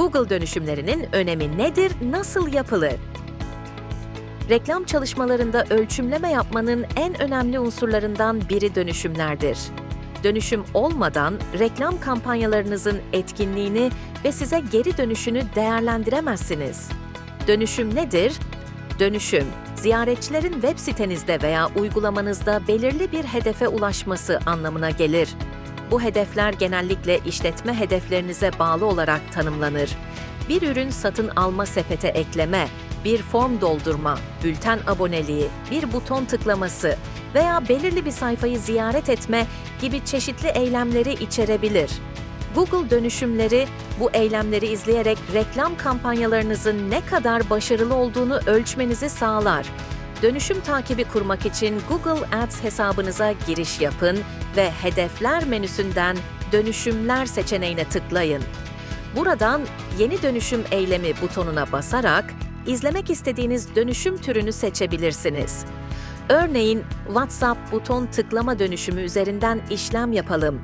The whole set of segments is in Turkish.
Google dönüşümlerinin önemi nedir, nasıl yapılır? Reklam çalışmalarında ölçümleme yapmanın en önemli unsurlarından biri dönüşümlerdir. Dönüşüm olmadan reklam kampanyalarınızın etkinliğini ve size geri dönüşünü değerlendiremezsiniz. Dönüşüm nedir? Dönüşüm, ziyaretçilerin web sitenizde veya uygulamanızda belirli bir hedefe ulaşması anlamına gelir. Bu hedefler genellikle işletme hedeflerinize bağlı olarak tanımlanır. Bir ürün satın alma sepete ekleme, bir form doldurma, bülten aboneliği, bir buton tıklaması veya belirli bir sayfayı ziyaret etme gibi çeşitli eylemleri içerebilir. Google dönüşümleri bu eylemleri izleyerek reklam kampanyalarınızın ne kadar başarılı olduğunu ölçmenizi sağlar. Dönüşüm takibi kurmak için Google Ads hesabınıza giriş yapın ve Hedefler menüsünden Dönüşümler seçeneğine tıklayın. Buradan Yeni Dönüşüm Eylemi butonuna basarak izlemek istediğiniz dönüşüm türünü seçebilirsiniz. Örneğin WhatsApp buton tıklama dönüşümü üzerinden işlem yapalım.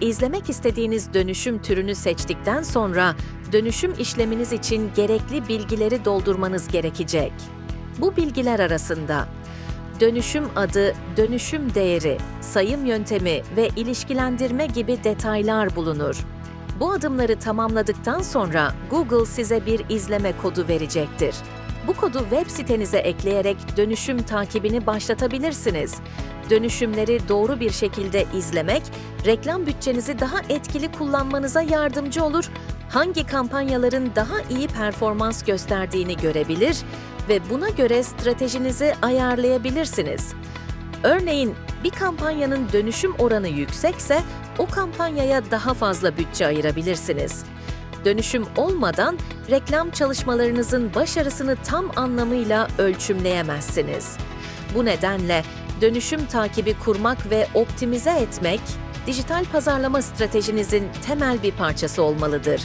İzlemek istediğiniz dönüşüm türünü seçtikten sonra dönüşüm işleminiz için gerekli bilgileri doldurmanız gerekecek. Bu bilgiler arasında dönüşüm adı, dönüşüm değeri, sayım yöntemi ve ilişkilendirme gibi detaylar bulunur. Bu adımları tamamladıktan sonra Google size bir izleme kodu verecektir. Bu kodu web sitenize ekleyerek dönüşüm takibini başlatabilirsiniz. Dönüşümleri doğru bir şekilde izlemek, reklam bütçenizi daha etkili kullanmanıza yardımcı olur, hangi kampanyaların daha iyi performans gösterdiğini görebilir ve buna göre stratejinizi ayarlayabilirsiniz. Örneğin bir kampanyanın dönüşüm oranı yüksekse o kampanyaya daha fazla bütçe ayırabilirsiniz. Dönüşüm olmadan reklam çalışmalarınızın başarısını tam anlamıyla ölçümleyemezsiniz. Bu nedenle dönüşüm takibi kurmak ve optimize etmek dijital pazarlama stratejinizin temel bir parçası olmalıdır.